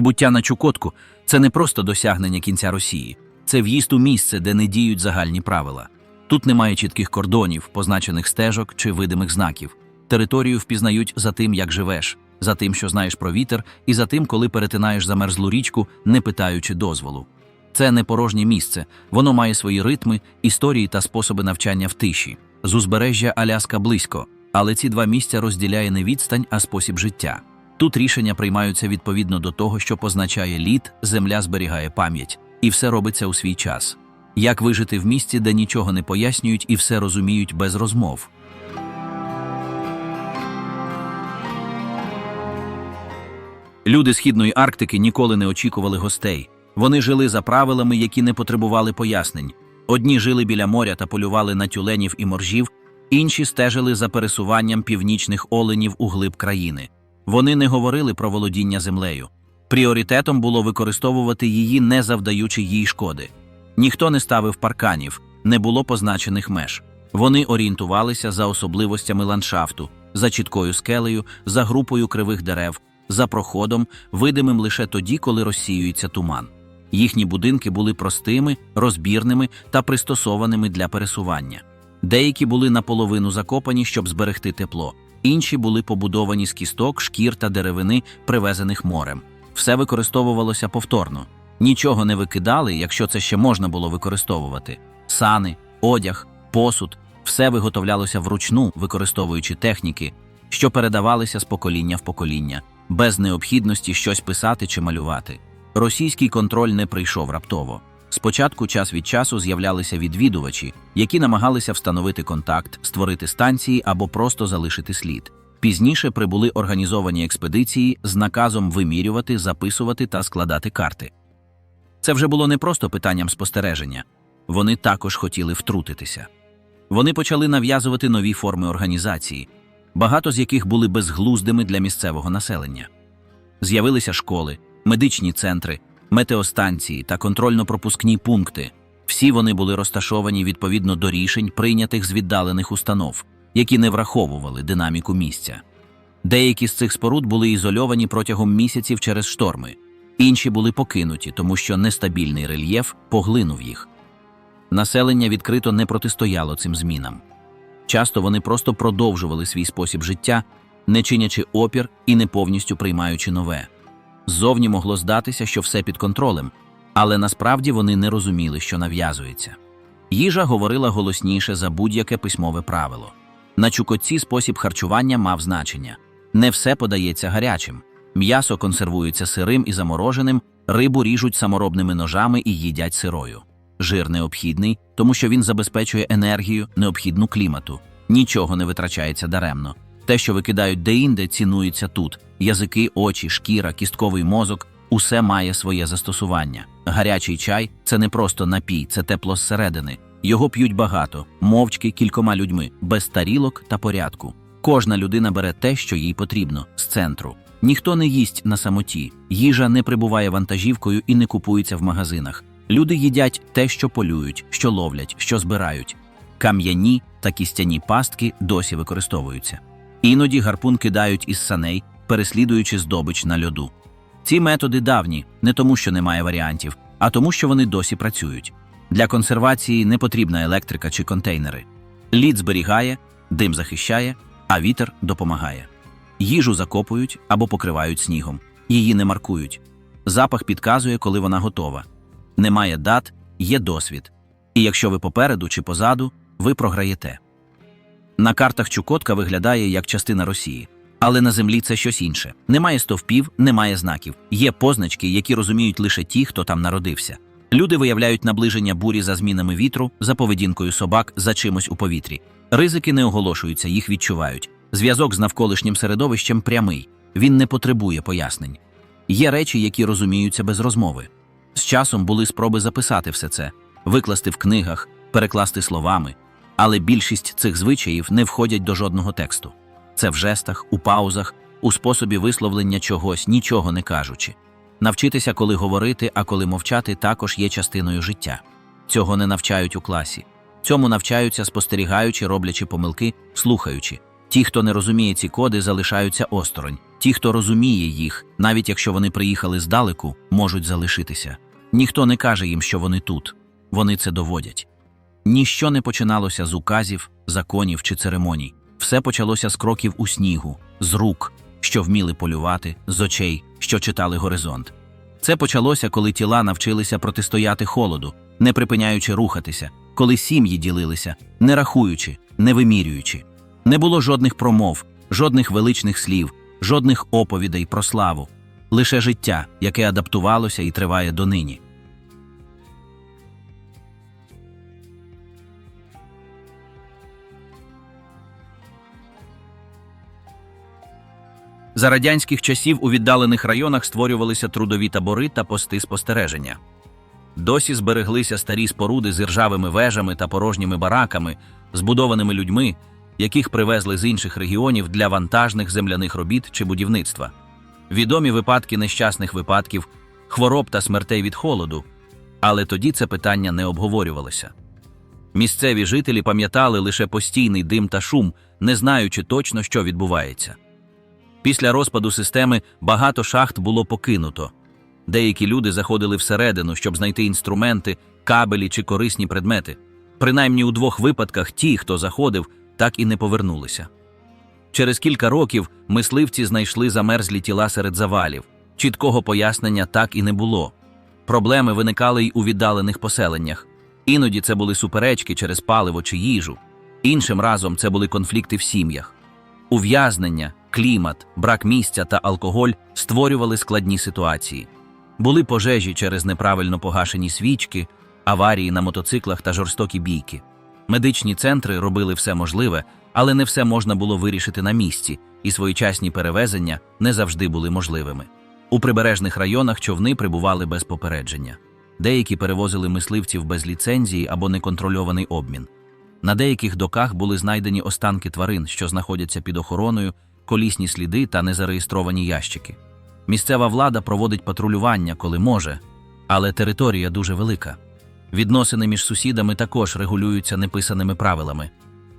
Прибуття на Чукотку це не просто досягнення кінця Росії, це в'їзд у місце, де не діють загальні правила. Тут немає чітких кордонів, позначених стежок чи видимих знаків. Територію впізнають за тим, як живеш, за тим, що знаєш про вітер, і за тим, коли перетинаєш замерзлу річку, не питаючи дозволу. Це не порожнє місце, воно має свої ритми, історії та способи навчання в тиші. З узбережжя Аляска близько, але ці два місця розділяє не відстань, а спосіб життя. Тут рішення приймаються відповідно до того, що позначає лід, земля зберігає пам'ять, і все робиться у свій час. Як вижити в місті, де нічого не пояснюють і все розуміють без розмов. Люди Східної Арктики ніколи не очікували гостей. Вони жили за правилами, які не потребували пояснень. Одні жили біля моря та полювали на тюленів і моржів, інші стежили за пересуванням північних оленів у глиб країни. Вони не говорили про володіння землею. Пріоритетом було використовувати її, не завдаючи їй шкоди. Ніхто не ставив парканів, не було позначених меж. Вони орієнтувалися за особливостями ландшафту, за чіткою скелею, за групою кривих дерев, за проходом, видимим лише тоді, коли розсіюється туман. Їхні будинки були простими, розбірними та пристосованими для пересування. Деякі були наполовину закопані, щоб зберегти тепло, інші були побудовані з кісток, шкір та деревини, привезених морем. Все використовувалося повторно. Нічого не викидали, якщо це ще можна було використовувати. Сани, одяг, посуд все виготовлялося вручну, використовуючи техніки, що передавалися з покоління в покоління, без необхідності щось писати чи малювати. Російський контроль не прийшов раптово. Спочатку час від часу з'являлися відвідувачі, які намагалися встановити контакт, створити станції або просто залишити слід. Пізніше прибули організовані експедиції з наказом вимірювати, записувати та складати карти. Це вже було не просто питанням спостереження, вони також хотіли втрутитися. Вони почали нав'язувати нові форми організації, багато з яких були безглуздими для місцевого населення. З'явилися школи, медичні центри, метеостанції та контрольно-пропускні пункти. Всі вони були розташовані відповідно до рішень, прийнятих з віддалених установ, які не враховували динаміку місця. Деякі з цих споруд були ізольовані протягом місяців через шторми, інші були покинуті, тому що нестабільний рельєф поглинув їх. Населення відкрито не протистояло цим змінам. Часто вони просто продовжували свій спосіб життя, не чинячи опір і не повністю приймаючи нове. Ззовні могло здатися, що все під контролем, але насправді вони не розуміли, що нав'язується. Їжа говорила голосніше за будь-яке письмове правило. На чукотці спосіб харчування мав значення. Не все подається гарячим. М'ясо консервується сирим і замороженим, рибу ріжуть саморобними ножами і їдять сирою. Жир необхідний, тому що він забезпечує енергію, необхідну клімату. Нічого не витрачається даремно. Те, що викидають деінде, цінується тут. Язики, очі, шкіра, кістковий мозок усе має своє застосування. Гарячий чай це не просто напій, це тепло зсередини. Його п'ють багато, мовчки кількома людьми, без тарілок та порядку. Кожна людина бере те, що їй потрібно, з центру. Ніхто не їсть на самоті, їжа не прибуває вантажівкою і не купується в магазинах. Люди їдять те, що полюють, що ловлять, що збирають. Кам'яні та кістяні пастки досі використовуються. Іноді гарпун кидають із саней, переслідуючи здобич на льоду. Ці методи давні не тому, що немає варіантів, а тому, що вони досі працюють. Для консервації не потрібна електрика чи контейнери. Лід зберігає, дим захищає, а вітер допомагає. Їжу закопують або покривають снігом, її не маркують. Запах підказує, коли вона готова. Немає дат, є досвід. І якщо ви попереду чи позаду, ви програєте. На картах Чукотка виглядає як частина Росії, але на землі це щось інше. Немає стовпів, немає знаків. Є позначки, які розуміють лише ті, хто там народився. Люди виявляють наближення бурі за змінами вітру, за поведінкою собак, за чимось у повітрі. Ризики не оголошуються, їх відчувають. Зв'язок з навколишнім середовищем прямий, він не потребує пояснень. Є речі, які розуміються без розмови. З часом були спроби записати все це, викласти в книгах, перекласти словами, але більшість цих звичаїв не входять до жодного тексту. Це в жестах, у паузах, у способі висловлення чогось, нічого не кажучи. Навчитися, коли говорити, а коли мовчати, також є частиною життя. Цього не навчають у класі. Цьому навчаються, спостерігаючи, роблячи помилки, слухаючи. Ті, хто не розуміє ці коди, залишаються осторонь. Ті, хто розуміє їх, навіть якщо вони приїхали здалеку, можуть залишитися. Ніхто не каже їм, що вони тут. Вони це доводять. Ніщо не починалося з указів, законів чи церемоній. Все почалося з кроків у снігу, з рук, що вміли полювати, з очей, що читали горизонт. Це почалося, коли тіла навчилися протистояти холоду, не припиняючи рухатися, коли сім'ї ділилися, не рахуючи, не вимірюючи. Не було жодних промов, жодних величних слів, жодних оповідей про славу, лише життя, яке адаптувалося і триває донині. За радянських часів у віддалених районах створювалися трудові табори та пости спостереження. Досі збереглися старі споруди з іржавими вежами та порожніми бараками, збудованими людьми, яких привезли з інших регіонів для вантажних земляних робіт чи будівництва. Відомі випадки нещасних випадків, хвороб та смертей від холоду, але тоді це питання не обговорювалося. Місцеві жителі пам'ятали лише постійний дим та шум, не знаючи точно, що відбувається. Після розпаду системи багато шахт було покинуто. Деякі люди заходили всередину, щоб знайти інструменти, кабелі чи корисні предмети. Принаймні у двох випадках ті, хто заходив, так і не повернулися. Через кілька років мисливці знайшли замерзлі тіла серед завалів. Чіткого пояснення так і не було. Проблеми виникали й у віддалених поселеннях. Іноді це були суперечки через паливо чи їжу, іншим разом це були конфлікти в сім'ях. Ув'язнення, клімат, брак місця та алкоголь створювали складні ситуації. Були пожежі через неправильно погашені свічки, аварії на мотоциклах та жорстокі бійки. Медичні центри робили все можливе, але не все можна було вирішити на місці, і своєчасні перевезення не завжди були можливими. У прибережних районах човни прибували без попередження. Деякі перевозили мисливців без ліцензії або неконтрольований обмін. На деяких доках були знайдені останки тварин, що знаходяться під охороною, колісні сліди та незареєстровані ящики. Місцева влада проводить патрулювання, коли може, але територія дуже велика. Відносини між сусідами також регулюються неписаними правилами.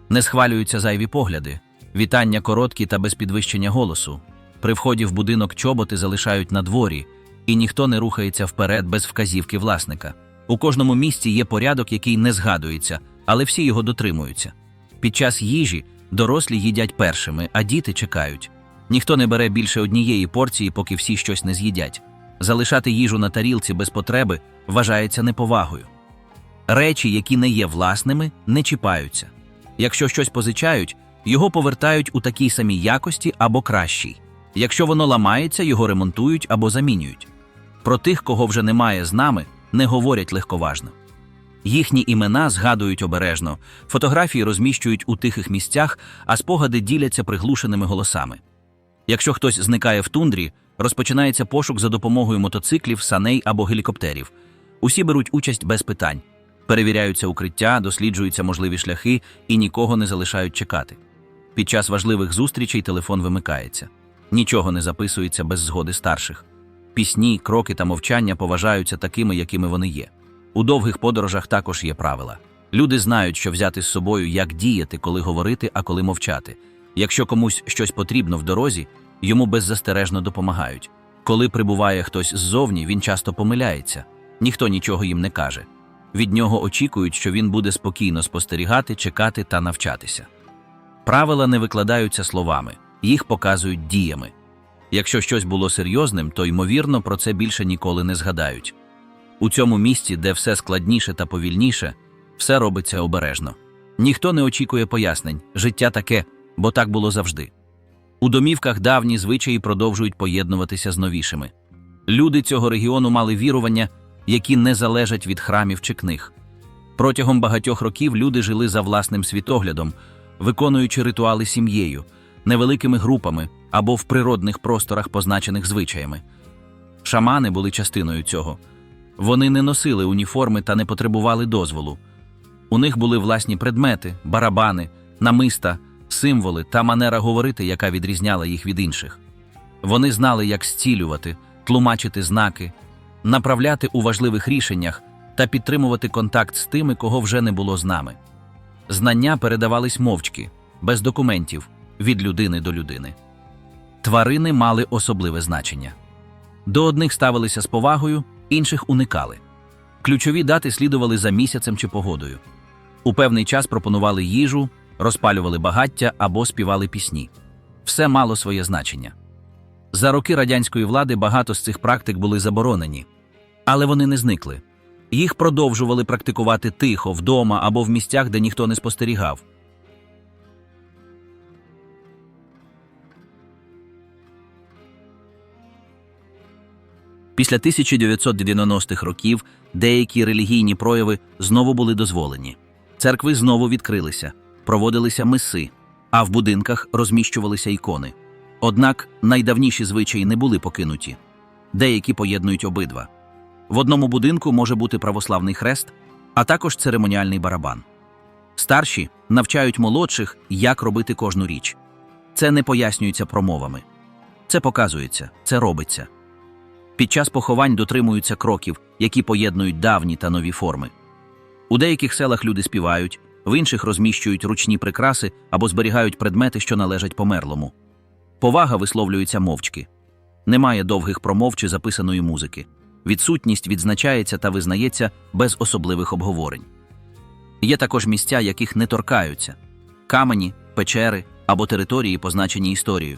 Не схвалюються зайві погляди, вітання короткі та без підвищення голосу. При вході в будинок чоботи залишають на дворі, і ніхто не рухається вперед без вказівки власника. У кожному місці є порядок, який не згадується, але всі його дотримуються. Під час їжі дорослі їдять першими, а діти чекають. Ніхто не бере більше однієї порції, поки всі щось не з'їдять. Залишати їжу на тарілці без потреби вважається неповагою. Речі, які не є власними, не чіпаються. Якщо щось позичають, його повертають у такій самій якості або кращій. Якщо воно ламається, його ремонтують або замінюють. Про тих, кого вже немає з нами, не говорять легковажно. Їхні імена згадують обережно, фотографії розміщують у тихих місцях, а спогади діляться приглушеними голосами. Якщо хтось зникає в тундрі, розпочинається пошук за допомогою мотоциклів, саней або гелікоптерів. Усі беруть участь без питань, перевіряються укриття, досліджуються можливі шляхи і нікого не залишають чекати. Під час важливих зустрічей телефон вимикається, нічого не записується без згоди старших. Пісні, кроки та мовчання поважаються такими, якими вони є. У довгих подорожах також є правила. Люди знають, що взяти з собою, як діяти, коли говорити, а коли мовчати. Якщо комусь щось потрібно в дорозі, йому беззастережно допомагають. Коли прибуває хтось ззовні, він часто помиляється, ніхто нічого їм не каже. Від нього очікують, що він буде спокійно спостерігати, чекати та навчатися. Правила не викладаються словами, їх показують діями. Якщо щось було серйозним, то ймовірно про це більше ніколи не згадають. У цьому місці, де все складніше та повільніше, все робиться обережно. Ніхто не очікує пояснень, життя таке, бо так було завжди. У домівках давні звичаї продовжують поєднуватися з новішими. Люди цього регіону мали вірування, які не залежать від храмів чи книг. Протягом багатьох років люди жили за власним світоглядом, виконуючи ритуали сім'єю, невеликими групами або в природних просторах, позначених звичаями. Шамани були частиною цього. Вони не носили уніформи та не потребували дозволу. У них були власні предмети, барабани, намиста, символи та манера говорити, яка відрізняла їх від інших. Вони знали, як зцілювати, тлумачити знаки, направляти у важливих рішеннях та підтримувати контакт з тими, кого вже не було з нами. Знання передавались мовчки, без документів, від людини до людини. Тварини мали особливе значення. До одних ставилися з повагою, інших уникали. Ключові дати слідували за місяцем чи погодою. У певний час пропонували їжу, розпалювали багаття або співали пісні. Все мало своє значення. За роки радянської влади багато з цих практик були заборонені, але вони не зникли. Їх продовжували практикувати тихо, вдома або в місцях, де ніхто не спостерігав. Після 1990-х років деякі релігійні прояви знову були дозволені. Церкви знову відкрилися, проводилися миси, а в будинках розміщувалися ікони. Однак найдавніші звичаї не були покинуті. Деякі поєднують обидва. В одному будинку може бути православний хрест, а також церемоніальний барабан. Старші навчають молодших, як робити кожну річ. Це не пояснюється промовами. Це показується, це робиться. Під час поховань дотримуються кроків, які поєднують давні та нові форми. У деяких селах люди співають, в інших розміщують ручні прикраси або зберігають предмети, що належать померлому. Повага висловлюється мовчки. Немає довгих промов чи записаної музики. Відсутність відзначається та визнається без особливих обговорень. Є також місця, яких не торкаються камені, печери або території, позначені історією.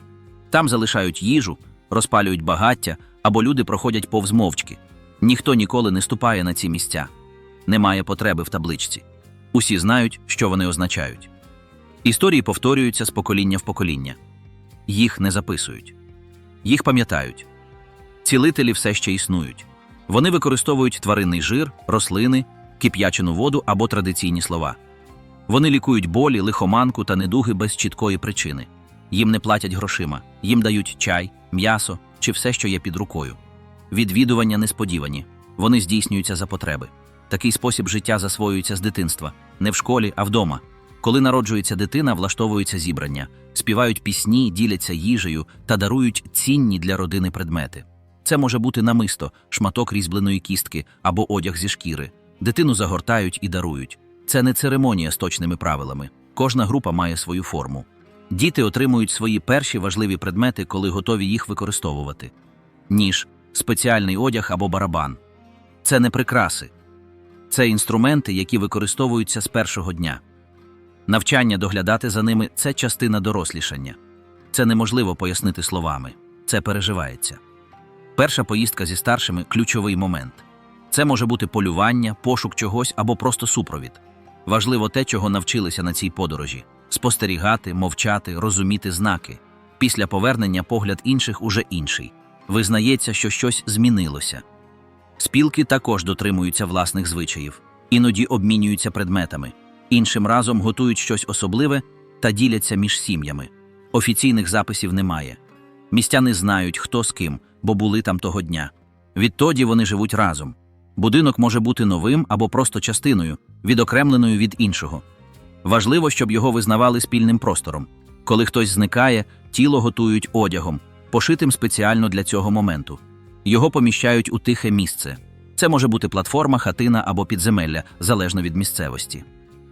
Там залишають їжу, розпалюють багаття або люди проходять повз мовчки. Ніхто ніколи не ступає на ці місця. Немає потреби в табличці. Усі знають, що вони означають. Історії повторюються з покоління в покоління. Їх не записують, їх пам'ятають. Цілителі все ще існують. Вони використовують тваринний жир, рослини, кип'ячену воду або традиційні слова. Вони лікують болі, лихоманку та недуги без чіткої причини. Їм не платять грошима, їм дають чай, м'ясо чи все, що є під рукою. Відвідування несподівані, вони здійснюються за потреби. Такий спосіб життя засвоюється з дитинства, не в школі, а вдома. Коли народжується дитина, влаштовуються зібрання, співають пісні, діляться їжею та дарують цінні для родини предмети. Це може бути намисто, шматок різьбленої кістки або одяг зі шкіри. Дитину загортають і дарують. Це не церемонія з точними правилами. Кожна група має свою форму. Діти отримують свої перші важливі предмети, коли готові їх використовувати: ніж, спеціальний одяг або барабан. Це не прикраси, це інструменти, які використовуються з першого дня. Навчання доглядати за ними це частина дорослішання. Це неможливо пояснити словами, це переживається. Перша поїздка зі старшими ключовий момент. Це може бути полювання, пошук чогось або просто супровід. Важливо те, чого навчилися на цій подорожі спостерігати, мовчати, розуміти знаки. Після повернення погляд інших уже інший. Визнається, що щось змінилося. Спілки також дотримуються власних звичаїв, іноді обмінюються предметами, іншим разом готують щось особливе та діляться між сім'ями. Офіційних записів немає. Містяни знають, хто з ким, бо були там того дня. Відтоді вони живуть разом. Будинок може бути новим або просто частиною, відокремленою від іншого. Важливо, щоб його визнавали спільним простором. Коли хтось зникає, тіло готують одягом, пошитим спеціально для цього моменту. Його поміщають у тихе місце. Це може бути платформа, хатина або підземелля, залежно від місцевості.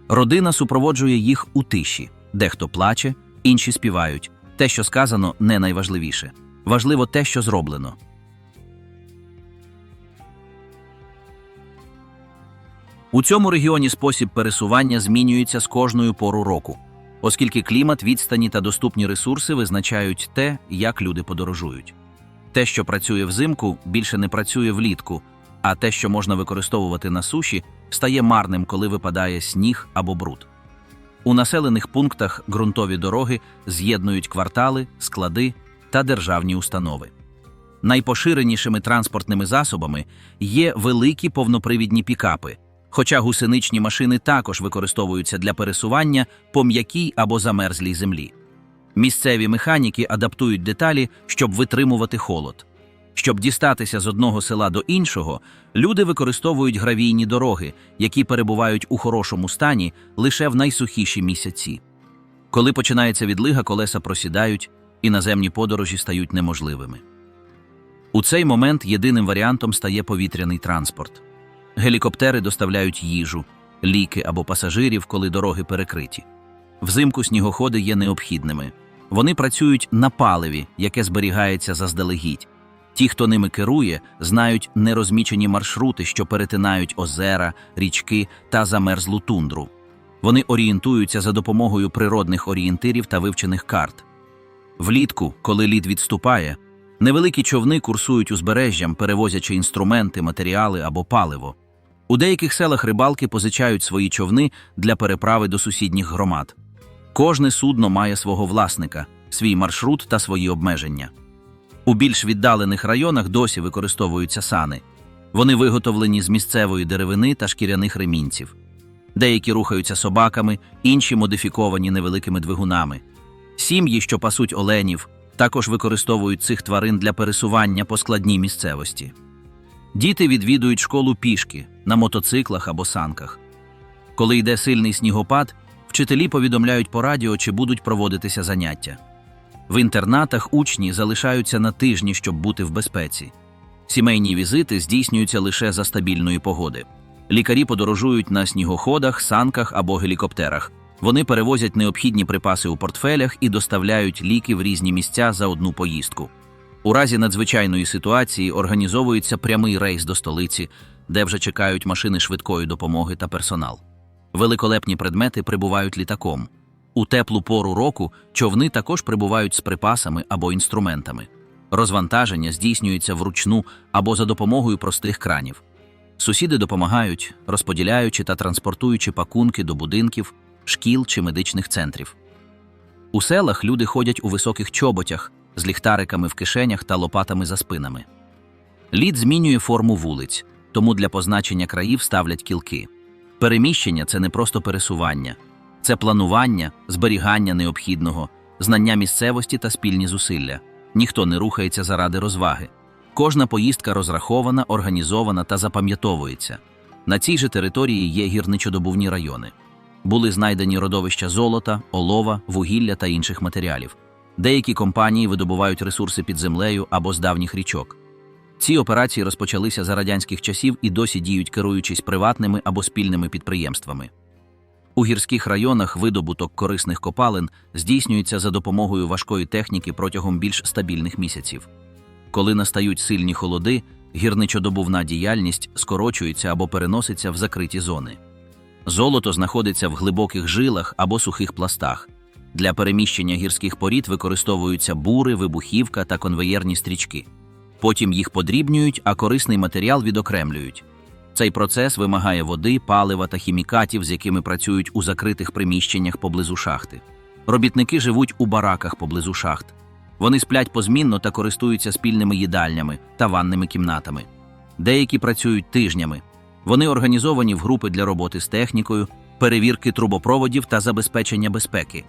Родина супроводжує їх у тиші, дехто плаче, інші співають. Те, що сказано, не найважливіше. Важливо те, що зроблено. У цьому регіоні спосіб пересування змінюється з кожною пору року, оскільки клімат, відстані та доступні ресурси визначають те, як люди подорожують. Те, що працює взимку, більше не працює влітку, а те, що можна використовувати на суші, стає марним, коли випадає сніг або бруд. У населених пунктах ґрунтові дороги з'єднують квартали, склади та державні установи. Найпоширенішими транспортними засобами є великі повнопривідні пікапи, хоча гусеничні машини також використовуються для пересування по м'якій або замерзлій землі. Місцеві механіки адаптують деталі, щоб витримувати холод. Щоб дістатися з одного села до іншого, люди використовують гравійні дороги, які перебувають у хорошому стані лише в найсухіші місяці. Коли починається відлига, колеса просідають, і наземні подорожі стають неможливими. У цей момент єдиним варіантом стає повітряний транспорт. Гелікоптери доставляють їжу, ліки або пасажирів, коли дороги перекриті. Взимку снігоходи є необхідними. Вони працюють на паливі, яке зберігається заздалегідь. Ті, хто ними керує, знають нерозмічені маршрути, що перетинають озера, річки та замерзлу тундру. Вони орієнтуються за допомогою природних орієнтирів та вивчених карт. Влітку, коли лід відступає, невеликі човни курсують узбережжям, перевозячи інструменти, матеріали або паливо. У деяких селах рибалки позичають свої човни для переправи до сусідніх громад. Кожне судно має свого власника, свій маршрут та свої обмеження. У більш віддалених районах досі використовуються сани. Вони виготовлені з місцевої деревини та шкіряних ремінців. Деякі рухаються собаками, інші модифіковані невеликими двигунами. Сім'ї, що пасуть оленів, також використовують цих тварин для пересування по складній місцевості. Діти відвідують школу пішки на мотоциклах або санках. Коли йде сильний снігопад, вчителі повідомляють по радіо, чи будуть проводитися заняття. В інтернатах учні залишаються на тижні, щоб бути в безпеці. Сімейні візити здійснюються лише за стабільної погоди. Лікарі подорожують на снігоходах, санках або гелікоптерах. Вони перевозять необхідні припаси у портфелях і доставляють ліки в різні місця за одну поїздку. У разі надзвичайної ситуації організовується прямий рейс до столиці, де вже чекають машини швидкої допомоги та персонал. Великолепні предмети прибувають літаком. У теплу пору року човни також прибувають з припасами або інструментами. Розвантаження здійснюється вручну або за допомогою простих кранів. Сусіди допомагають, розподіляючи та транспортуючи пакунки до будинків, шкіл чи медичних центрів. У селах люди ходять у високих чоботях з ліхтариками в кишенях та лопатами за спинами. Лід змінює форму вулиць, тому для позначення країв ставлять кілки. Переміщення це не просто пересування, це планування, зберігання необхідного, знання місцевості та спільні зусилля. Ніхто не рухається заради розваги. Кожна поїздка розрахована, організована та запам'ятовується. На цій же території є гірничодобувні райони. Були знайдені родовища золота, олова, вугілля та інших матеріалів. Деякі компанії видобувають ресурси під землею або з давніх річок. Ці операції розпочалися за радянських часів і досі діють, керуючись приватними або спільними підприємствами. У гірських районах видобуток корисних копалин здійснюється за допомогою важкої техніки протягом більш стабільних місяців. Коли настають сильні холоди, гірничодобувна діяльність скорочується або переноситься в закриті зони. Золото знаходиться в глибоких жилах або сухих пластах. Для переміщення гірських порід використовуються бури, вибухівка та конвеєрні стрічки. Потім їх подрібнюють, а корисний матеріал відокремлюють. Цей процес вимагає води, палива та хімікатів, з якими працюють у закритих приміщеннях поблизу шахти. Робітники живуть у бараках поблизу шахт. Вони сплять позмінно та користуються спільними їдальнями та ванними кімнатами. Деякі працюють тижнями. Вони організовані в групи для роботи з технікою, перевірки трубопроводів та забезпечення безпеки.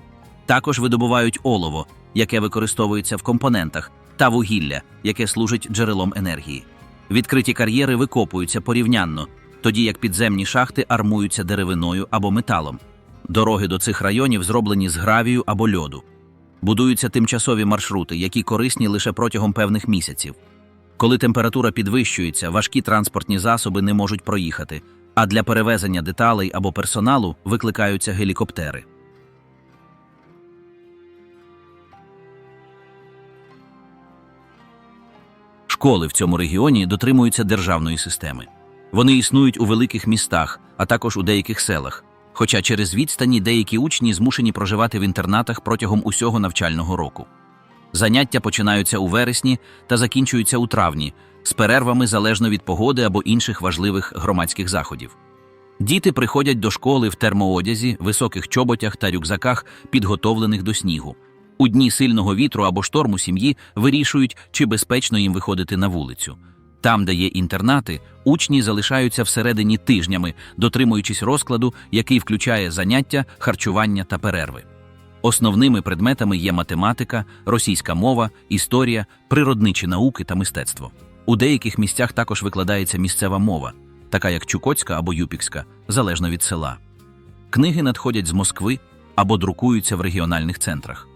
Також видобувають олово, яке використовується в компонентах, та вугілля, яке служить джерелом енергії. Відкриті кар'єри викопуються порівнянно, тоді як підземні шахти армуються деревиною або металом. Дороги до цих районів зроблені з гравію або льоду. Будуються тимчасові маршрути, які корисні лише протягом певних місяців. Коли температура підвищується, важкі транспортні засоби не можуть проїхати, а для перевезення деталей або персоналу викликаються гелікоптери. Школи в цьому регіоні дотримуються державної системи. Вони існують у великих містах, а також у деяких селах. Хоча через відстані деякі учні змушені проживати в інтернатах протягом усього навчального року. Заняття починаються у вересні та закінчуються у травні, з перервами залежно від погоди або інших важливих громадських заходів. Діти приходять до школи в термоодязі, високих чоботях та рюкзаках, підготовлених до снігу. У дні сильного вітру або шторму сім'ї вирішують, чи безпечно їм виходити на вулицю. Там, де є інтернати, учні залишаються всередині тижнями, дотримуючись розкладу, який включає заняття, харчування та перерви. Основними предметами є математика, російська мова, історія, природничі науки та мистецтво. У деяких місцях також викладається місцева мова, така як Чукотська або Юпікська, залежно від села. Книги надходять з Москви або друкуються в регіональних центрах.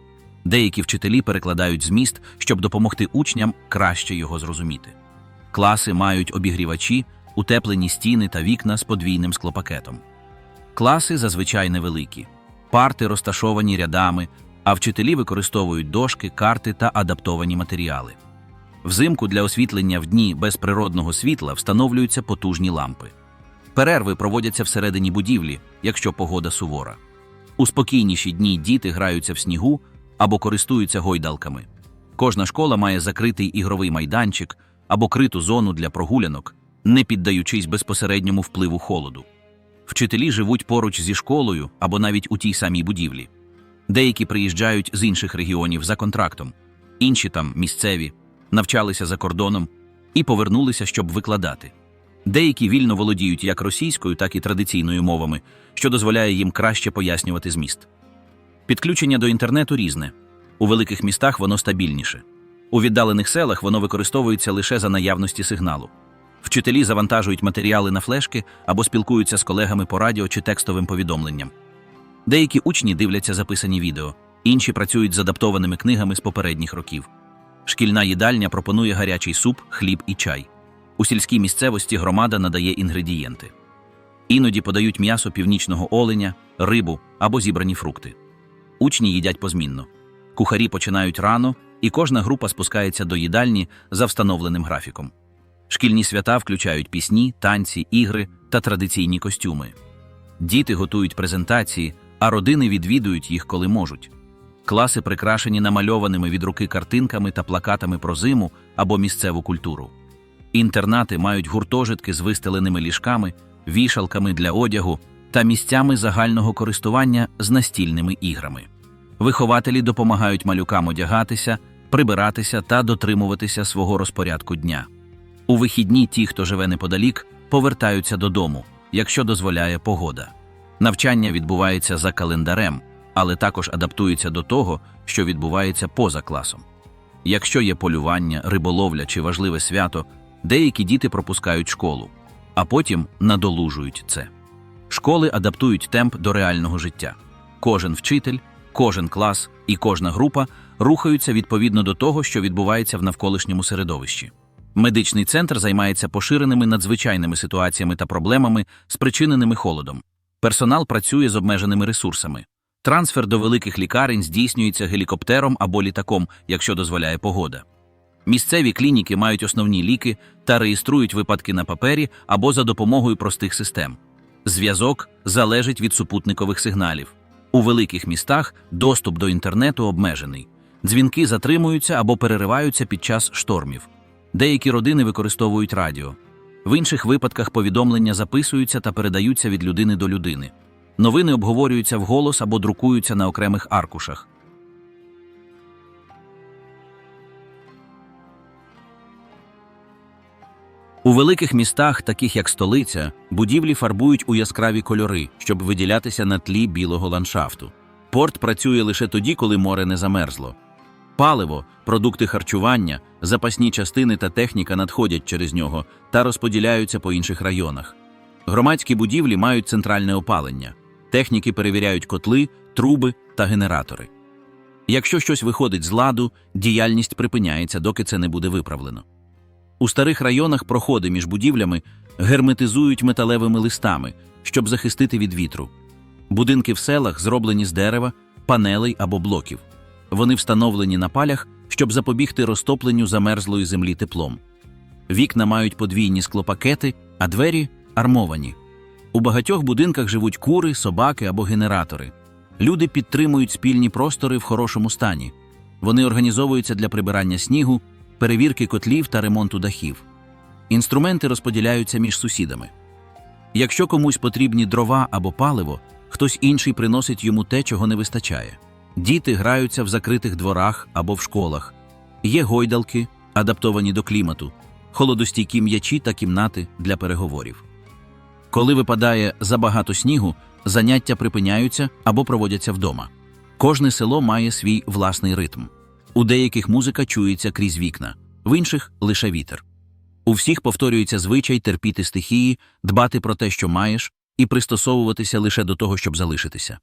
Деякі вчителі перекладають зміст, щоб допомогти учням краще його зрозуміти. Класи мають обігрівачі, утеплені стіни та вікна з подвійним склопакетом. Класи зазвичай невеликі. Парти розташовані рядами, а вчителі використовують дошки, карти та адаптовані матеріали. Взимку для освітлення в дні без природного світла встановлюються потужні лампи. Перерви проводяться всередині будівлі, якщо погода сувора. У спокійніші дні діти граються в снігу або користуються гойдалками. Кожна школа має закритий ігровий майданчик або криту зону для прогулянок, не піддаючись безпосередньому впливу холоду. Вчителі живуть поруч зі школою або навіть у тій самій будівлі. Деякі приїжджають з інших регіонів за контрактом, інші там місцеві, навчалися за кордоном і повернулися, щоб викладати. Деякі вільно володіють як російською, так і традиційною мовами, що дозволяє їм краще пояснювати зміст. Підключення до інтернету різне. У великих містах воно стабільніше. У віддалених селах воно використовується лише за наявності сигналу. Вчителі завантажують матеріали на флешки або спілкуються з колегами по радіо чи текстовим повідомленням. Деякі учні дивляться записані відео, інші працюють з адаптованими книгами з попередніх років. Шкільна їдальня пропонує гарячий суп, хліб і чай. У сільській місцевості громада надає інгредієнти. Іноді подають м'ясо північного оленя, рибу або зібрані фрукти. Учні їдять позмінно. Кухарі починають рано, і кожна група спускається до їдальні за встановленим графіком. Шкільні свята включають пісні, танці, ігри та традиційні костюми. Діти готують презентації, а родини відвідують їх, коли можуть. Класи прикрашені намальованими від руки картинками та плакатами про зиму або місцеву культуру. Інтернати мають гуртожитки з вистеленими ліжками, вішалками для одягу та місцями загального користування з настільними іграми. Вихователі допомагають малюкам одягатися, прибиратися та дотримуватися свого розпорядку дня. У вихідні ті, хто живе неподалік, повертаються додому, якщо дозволяє погода. Навчання відбувається за календарем, але також адаптується до того, що відбувається поза класом. Якщо є полювання, риболовля чи важливе свято, деякі діти пропускають школу, а потім надолужують це. Школи адаптують темп до реального життя. Кожен вчитель, кожен клас і кожна група рухаються відповідно до того, що відбувається в навколишньому середовищі. Медичний центр займається поширеними надзвичайними ситуаціями та проблемами, спричиненими холодом. Персонал працює з обмеженими ресурсами. Трансфер до великих лікарень здійснюється гелікоптером або літаком, якщо дозволяє погода. Місцеві клініки мають основні ліки та реєструють випадки на папері або за допомогою простих систем. Зв'язок залежить від супутникових сигналів. У великих містах доступ до інтернету обмежений. Дзвінки затримуються або перериваються під час штормів. Деякі родини використовують радіо. В інших випадках повідомлення записуються та передаються від людини до людини. Новини обговорюються вголос або друкуються на окремих аркушах. У великих містах, таких як столиця, будівлі фарбують у яскраві кольори, щоб виділятися на тлі білого ландшафту. Порт працює лише тоді, коли море не замерзло. Паливо, продукти харчування, запасні частини та техніка надходять через нього та розподіляються по інших районах. Громадські будівлі мають центральне опалення. Техніки перевіряють котли, труби та генератори. Якщо щось виходить з ладу, діяльність припиняється, доки це не буде виправлено. У старих районах проходи між будівлями герметизують металевими листами, щоб захистити від вітру. Будинки в селах зроблені з дерева, панелей або блоків. Вони встановлені на палях, щоб запобігти розтопленню замерзлої землі теплом. Вікна мають подвійні склопакети, а двері армовані. У багатьох будинках живуть кури, собаки або генератори. Люди підтримують спільні простори в хорошому стані. Вони організовуються для прибирання снігу, перевірки котлів та ремонту дахів. Інструменти розподіляються між сусідами. Якщо комусь потрібні дрова або паливо, хтось інший приносить йому те, чого не вистачає. Діти граються в закритих дворах або в школах. Є гойдалки, адаптовані до клімату, холодостійкі м'ячі та кімнати для переговорів. Коли випадає забагато снігу, заняття припиняються або проводяться вдома. Кожне село має свій власний ритм. У деяких музика чується крізь вікна, в інших лише вітер. У всіх повторюється звичай терпіти стихії, дбати про те, що маєш, і пристосовуватися лише до того, щоб залишитися.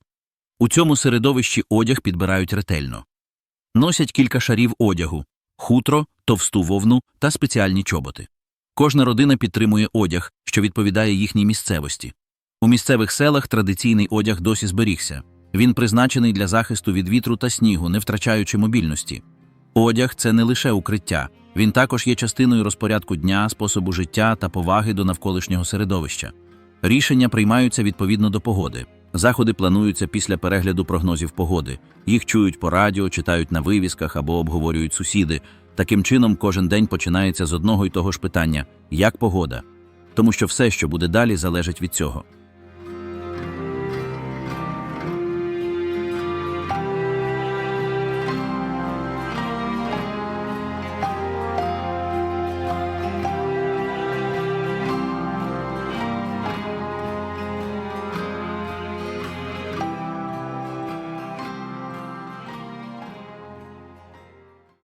У цьому середовищі одяг підбирають ретельно. Носять кілька шарів одягу хутро, товсту вовну та спеціальні чоботи. Кожна родина підтримує одяг, що відповідає їхній місцевості. У місцевих селах традиційний одяг досі зберігся Він призначений для захисту від вітру та снігу, не втрачаючи мобільності. Одяг це не лише укриття, він також є частиною розпорядку дня, способу життя та поваги до навколишнього середовища. Рішення приймаються відповідно до погоди. Заходи плануються після перегляду прогнозів погоди. Їх чують по радіо, читають на вивісках або обговорюють сусіди. Таким чином, кожен день починається з одного й того ж питання як погода. Тому що все, що буде далі, залежить від цього.